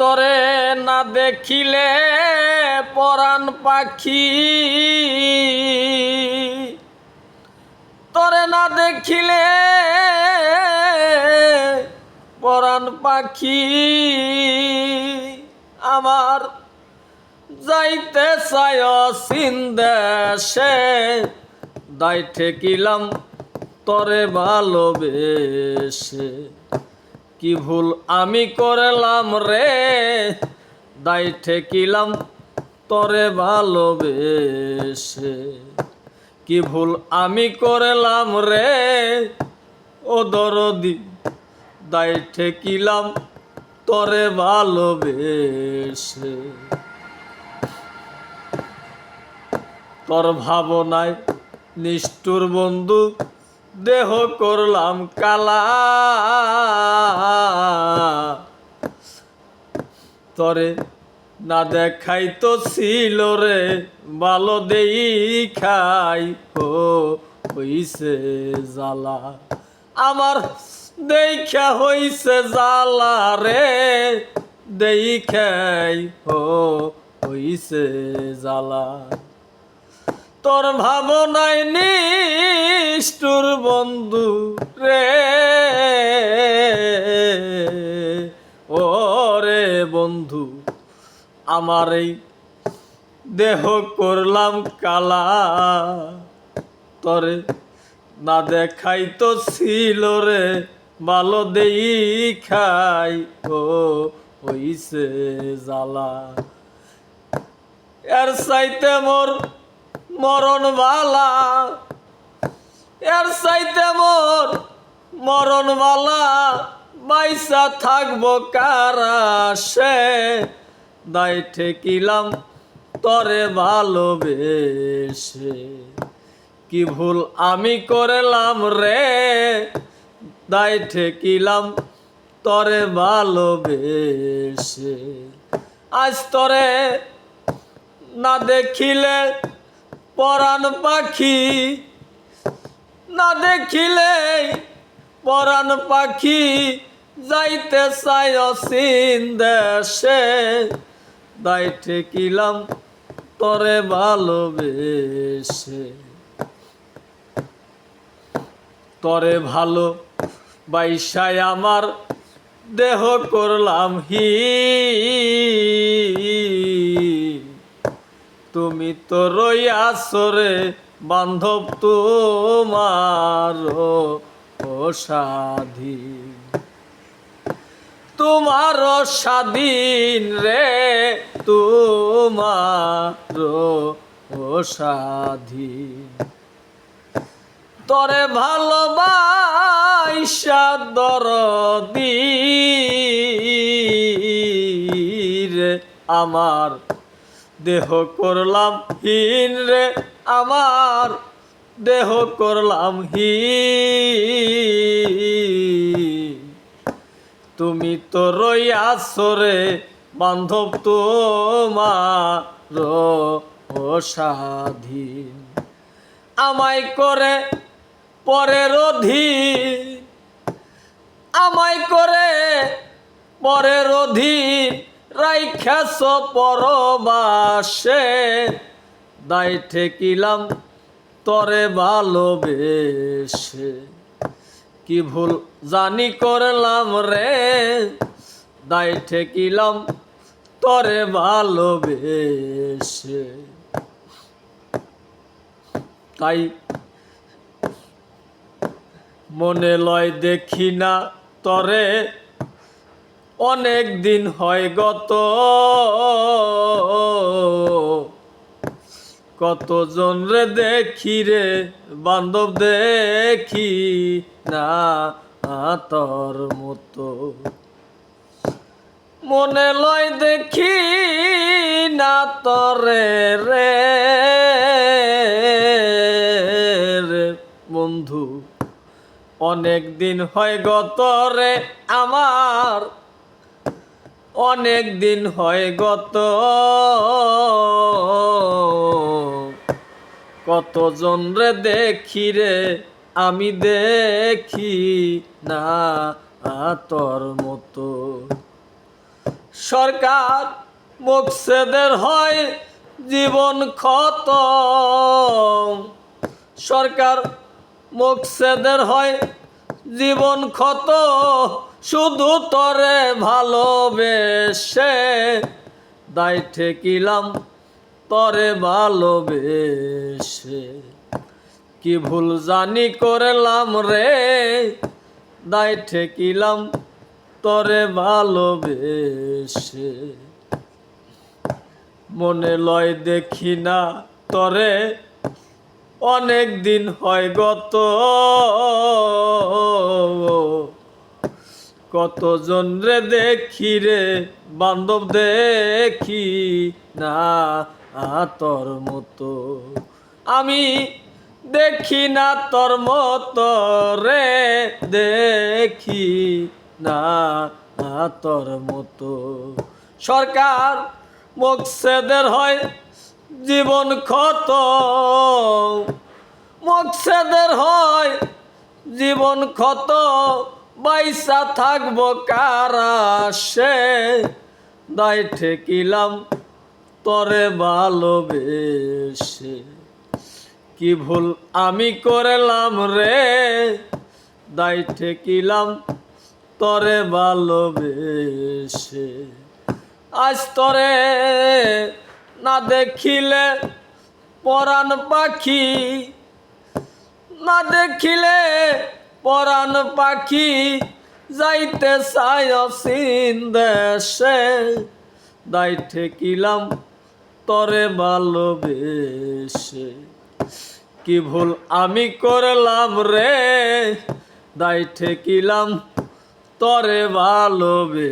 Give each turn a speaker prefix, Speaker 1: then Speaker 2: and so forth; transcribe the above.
Speaker 1: তরে না দেখিলে পরাণ পাখি। তরে না দেখিলে পরাণ পাখি। আমার যাইতে চায় সিন্দেশে দায় ঠেকিলাম তরে ভালোবেসে। কি ভুল আমি করলাম রে? দায় ঠেকিলাম তরে ভালোবেসে। কি ভুল আমি করলাম রে? ও দরদি দায় ঠেকিলাম তরে ভালোবেসে। তোর ভাবনায় নিষ্ঠুর বন্ধু দেহ করলাম কালা। তরে না দেখাই তো ছিল রে ভালো দেই খাই ও হইছে জ্বালা। আমার দেখা হইছে জ্বালা রে দেই খাই ও হইছে জ্বালা। তোর ভাবনায় নিষ্ঠুর বন্ধু রে। ও রে বন্ধু, আমার এই দেহ করলাম কালা। তরে না দেখাই তো ছিল রে, ভালো দেই খাই ও হইছে জ্বালা। এর সাইতে মোর মরণ বালা এর সাইতে মোর মরণ বালা বাইসা থাকব কারাসে দায় ঠেকিলাম তরে ভালোবেসে। কি ভুল আমি করলাম রে? দায় ঠেকিলাম তরে ভালোবেসে। আজ তরে না দেখিলে পরাণ পাখি না দেখিলে পরাণ পাখি যাইতে চাই অসীন দেশে। দায় ঠেকিলাম তরে ভালোবেসে। তরে ভালো বাইসায় আমার দেহ করলাম হি। তুমি তো রইয়াছরে বান্ধব তোমার ও সাধী তোমার স্বাধীন রে তোমার ও স্বাধীন তরে ভালোবাসা দরদি রে আমার দেহ করলাম হীন রে আমার, দেহ করলাম হি তুমি তো রইয়াছো রে বান্ধব তোমার স্বাধীন আমায় করে পরের অধীন আমায় করে পরের অধীন রাইখাস পরবাসে দায় ঠেকিলাম তরে ভালোবেসে। কি ভুল জানি করলাম রে, দায় ঠেকিলাম তরে ভালোবেসে। তাই মনে লয় দেখি না তরে অনেক দিন হয় গত। কতজন রে দেখি রে, বান্ধব দেখি না তোর মতো। মনে লয় দেখি না তরে রে। বন্ধু, অনেক দিন হয় গত রে, আমার অনেক দিন হয় গত। কতজন রে দেখি রে, আমি দেখি না তোর মতো। সরকার মুখসেদের হয় জীবন ক্ষত সরকার মুখসেদের হয় জীবন ক্ষত শুধু তরে ভালোবেসে দায় ঠেকিলাম, তরে ভালোবেসে। কি ভুল জানি করলাম রে, দায় ঠেকিলাম, তরে ভালোবেসে। মনে লয় দেখি না তরে, অনেক দিন হয় গত। কতজন রে দেখি রে? বান্ধব দেখি না, তোর মতো। আমি দেখি না, তোর মতো রে দেখি না, তোর মতো। সরকার মুখসেদের হয় জীবন ক্ষত। মুখসেদের হয় জীবন ক্ষত। বাইসা থাকব কারাসে দায় ঠেকিলাম তরে ভালোবেসে। কি ভুল আমি করলাম রে? দায় ঠেকিলাম তরে ভালোবেসে। আজ তরে না দেখিলে পরাণ পাখি, না দেখিলে পরাণ পাখি যাইতে চাই অসীন দেশে। দায় ঠেকিলাম তরে ভালোবেসে। কি ভুল আমি করলাম রে? দায় ঠেকিলাম তরে ভালোবে